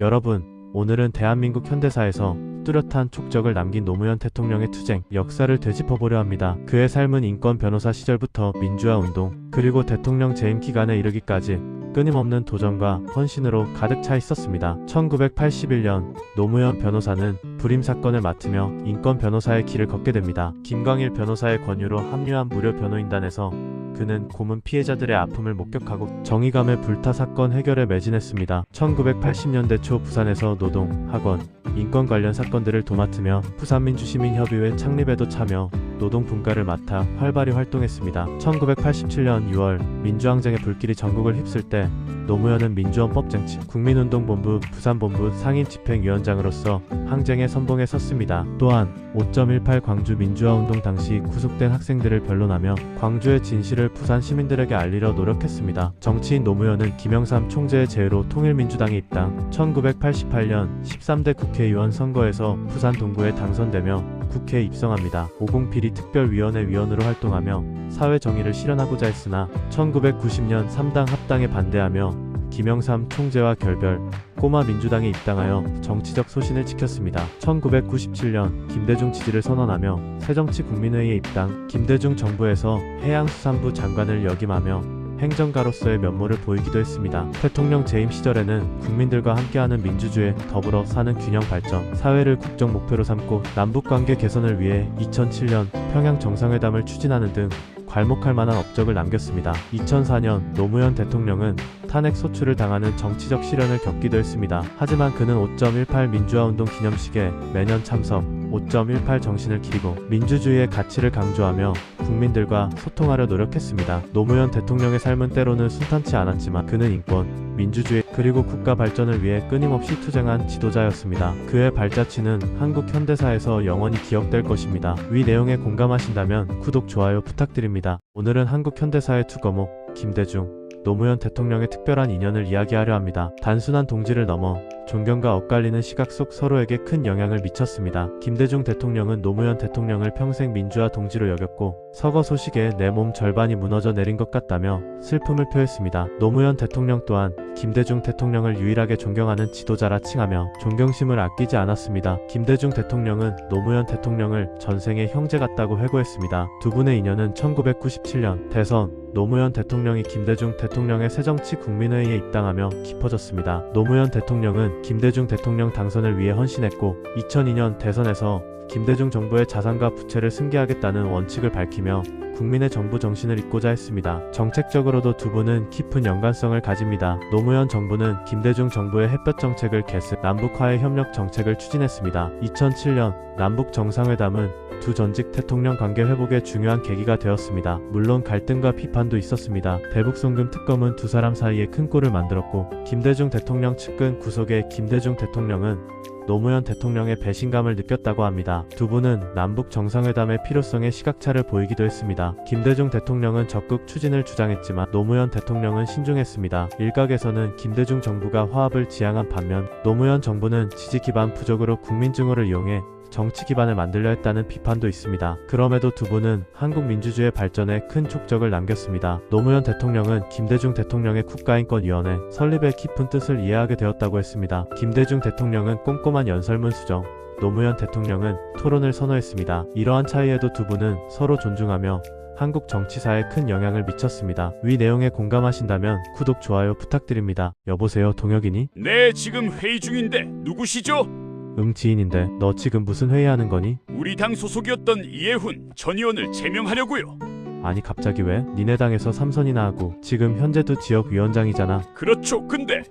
여러분, 오늘은 대한민국 현대사에서 뚜렷한 촉적을 남긴 노무현 대통령의 투쟁, 역사를 되짚어보려 합니다. 그의 삶은 인권 변호사 시절부터 민주화 운동, 그리고 대통령 재임 기간에 이르기까지 끊임없는 도전과 헌신으로 가득 차 있었습니다. 1981년 노무현 변호사는 불임 사건을 맡으며 인권 변호사의 길을 걷게 됩니다. 김광일 변호사의 권유로 합류한 무료 변호인단에서 그는 고문 피해자들의 아픔을 목격하고 정의감의 불타 사건 해결에 매진했습니다. 1980년대 초 부산에서 노동, 학원, 인권 관련 사건들을 도맡으며 부산민주시민협의회 창립에도 참여, 노동 분과를 맡아 활발히 활동했습니다. 1987년 6월 민주항쟁의 불길이 전국을 휩쓸 때 노무현은 민주헌법 쟁취 국민운동본부 부산본부 상임 집행위원장으로서 항쟁의 선봉에 섰습니다. 또한 5.18 광주 민주화운동 당시 구속된 학생들을 변론하며 광주의 진실을 부산 시민들에게 알리려 노력했습니다. 정치인 노무현은 김영삼 총재의 제의로 통일민주당에 입당, 1988년 13대 국회의원 선거에서 부산 동구에 당선되며 국회에 입성합니다. 50 비리 특별위원회 위원으로 활동하며 사회 정의를 실현하고자 했으나 1990년 3당 합당에 반대하며 김영삼 총재와 결별, 꼬마 민주당에 입당하여 정치적 소신을 지켰습니다. 1997년 김대중 지지를 선언하며 새정치 국민회의에 입당, 김대중 정부에서 해양수산부 장관을 역임하며 행정가로서의 면모를 보이기도 했습니다. 대통령 재임 시절에는 국민들과 함께하는 민주주의, 더불어 사는 균형 발전, 사회를 국정 목표로 삼고 남북관계 개선을 위해 2007년 평양 정상회담을 추진하는 등 괄목할 만한 업적을 남겼습니다. 2004년 노무현 대통령은 탄핵 소추를 당하는 정치적 시련을 겪기도 했습니다. 하지만 그는 5.18 민주화운동 기념식에 매년 참석, 5.18 정신을 기리고 민주주의의 가치를 강조하며 국민들과 소통하려 노력했습니다. 노무현 대통령의 삶은 때로는 순탄치 않았지만 그는 인권, 민주주의 그리고 국가 발전을 위해 끊임없이 투쟁한 지도자였습니다. 그의 발자취는 한국 현대사에서 영원히 기억될 것입니다. 위 내용에 공감하신다면 구독, 좋아요 부탁드립니다. 오늘은 한국 현대사의 투거목 김대중, 노무현 대통령의 특별한 인연을 이야기하려 합니다. 단순한 동지를 넘어 존경과 엇갈리는 시각 속 서로에게 큰 영향을 미쳤습니다. 김대중 대통령은 노무현 대통령을 평생 민주화 동지로 여겼고 서거 소식에 내 몸 절반이 무너져 내린 것 같다며 슬픔을 표했습니다. 노무현 대통령 또한 김대중 대통령을 유일하게 존경하는 지도자라 칭하며 존경심을 아끼지 않았습니다. 김대중 대통령은 노무현 대통령을 전생의 형제 같다고 회고했습니다. 두 분의 인연은 1997년 대선 노무현 대통령이 김대중 대통령의 새정치 국민회의에 입당하며 깊어졌습니다. 노무현 대통령은 김대중 대통령 당선을 위해 헌신했고 2002년 대선에서 김대중 정부의 자산과 부채를 승계하겠다는 원칙을 밝히며 국민의 정부 정신을 잇고자 했습니다. 정책적으로도 두 분은 깊은 연관성을 가집니다. 노무현 정부는 김대중 정부의 햇볕 정책을 개습, 남북화의 협력 정책을 추진했습니다. 2007년 남북 정상회담은 두 전직 대통령 관계 회복의 중요한 계기가 되었습니다. 물론 갈등과 비판도 있었습니다. 대북송금 특검은 두 사람 사이에 큰 골을 만들었고 김대중 대통령 측근 구속의 김대중 대통령은 노무현 대통령의 배신감을 느꼈다고 합니다. 두 분은 남북 정상회담의 필요성에 시각차를 보이기도 했습니다. 김대중 대통령은 적극 추진을 주장했지만 노무현 대통령은 신중했습니다. 일각에서는 김대중 정부가 화합을 지향한 반면 노무현 정부는 지지 기반 부족으로 국민 증오를 이용해 정치 기반을 만들려 했다는 비판도 있습니다. 그럼에도 두 분은 한국 민주주의 발전에 큰 촉적을 남겼습니다. 노무현 대통령은 김대중 대통령의 국가인권위원회 설립의 깊은 뜻을 이해하게 되었다고 했습니다. 김대중 대통령은 꼼꼼한 연설문 수정, 노무현 대통령은 토론을 선호했습니다. 이러한 차이에도 두 분은 서로 존중하며 한국 정치사에 큰 영향을 미쳤습니다. 위 내용에 공감하신다면 구독, 좋아요 부탁드립니다. 여보세요, 동혁이니? 네, 지금 회의 중인데 누구시죠? 응, 지인인데 너 지금 무슨 회의하는 거니? 우리 당 소속이었던 이해훈 전 의원을 제명하려고요. 아니 갑자기 왜? 니네 당에서 삼선이나 하고 지금 현재도 지역위원장이잖아. 그렇죠. 근데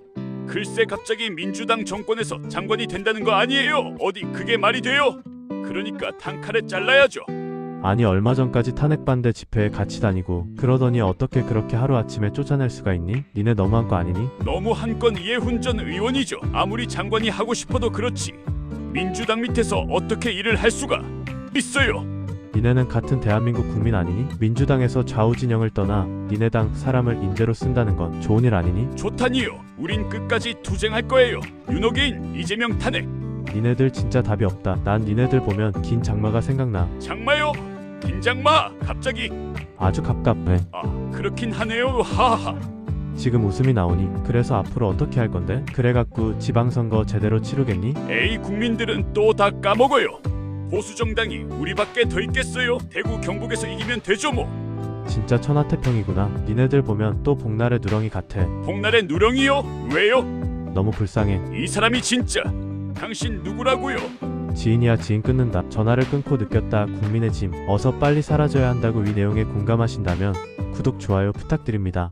글쎄 갑자기 민주당 정권에서 장관이 된다는 거 아니에요? 어디 그게 말이 돼요? 그러니까 단칼에 잘라야죠. 아니 얼마 전까지 탄핵 반대 집회에 같이 다니고 그러더니 어떻게 그렇게 하루아침에 쫓아낼 수가 있니? 니네 너무한 거 아니니? 너무 한건 이해훈 전 의원이죠. 아무리 장관이 하고 싶어도 그렇지. 민주당 밑에서 어떻게 일을 할 수가 있어요. 니네는 같은 대한민국 국민 아니니? 민주당에서 좌우 진영을 떠나 니네 당 사람을 인재로 쓴다는 건 좋은 일 아니니? 좋다니요. 우린 끝까지 투쟁할 거예요. 윤호개인 이재명 탄핵. 니네들 진짜 답이 없다. 난 니네들 보면 긴 장마가 생각나. 장마요? 긴장마. 갑자기 아주 갑갑해. 아 그렇긴 하네요. 하하하. 지금 웃음이 나오니 그래서 앞으로 어떻게 할 건데? 그래갖고 지방선거 제대로 치르겠니? 에이 국민들은 또 다 까먹어요. 보수 정당이 우리밖에 더 있겠어요. 대구 경북에서 이기면 되죠 뭐. 진짜 천하태평이구나. 니네들 보면 또 복날의 누렁이 같아. 복날의 누렁이요? 왜요? 너무 불쌍해. 이 사람이 진짜 당신 누구라고요? 지인이야 지인 끊는다. 전화를 끊고 느꼈다. 국민의 짐. 어서 빨리 사라져야 한다고 이 내용에 공감하신다면 구독 좋아요 부탁드립니다.